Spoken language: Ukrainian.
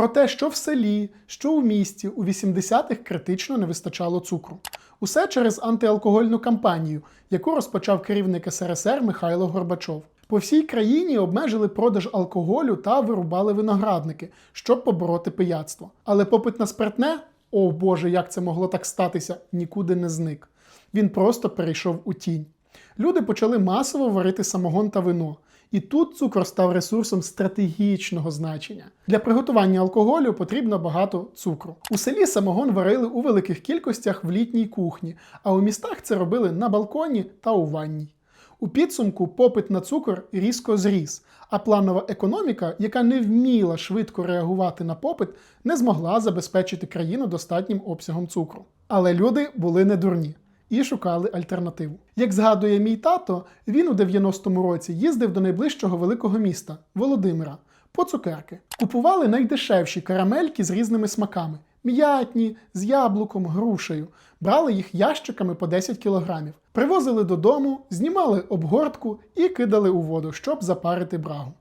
Про те, що в селі, що у місті у 80-х критично не вистачало цукру. Усе через антиалкогольну кампанію, яку розпочав керівник СРСР Михайло Горбачов. По всій країні обмежили продаж алкоголю та вирубали виноградники, щоб побороти пияцтво. Але попит на спиртне, о Боже, як це могло так статися, нікуди не зник. Він просто перейшов у тінь. Люди почали масово варити самогон та вино. І тут цукор став ресурсом стратегічного значення. Для приготування алкоголю потрібно багато цукру. У селі самогон варили у великих кількостях в літній кухні, а у містах це робили на балконі та у ванній. У підсумку попит на цукор різко зріс, а планова економіка, яка не вміла швидко реагувати на попит, не змогла забезпечити країну достатнім обсягом цукру. Але люди були не дурні і шукали альтернативу. Як згадує мій тато, він у 90-му році їздив до найближчого великого міста Володимира по цукерки. Купували найдешевші карамельки з різними смаками: м'ятні, з яблуком, грушею. Брали їх ящиками по 10 кілограмів, привозили додому, знімали обгортку і кидали у воду, щоб запарити брагу.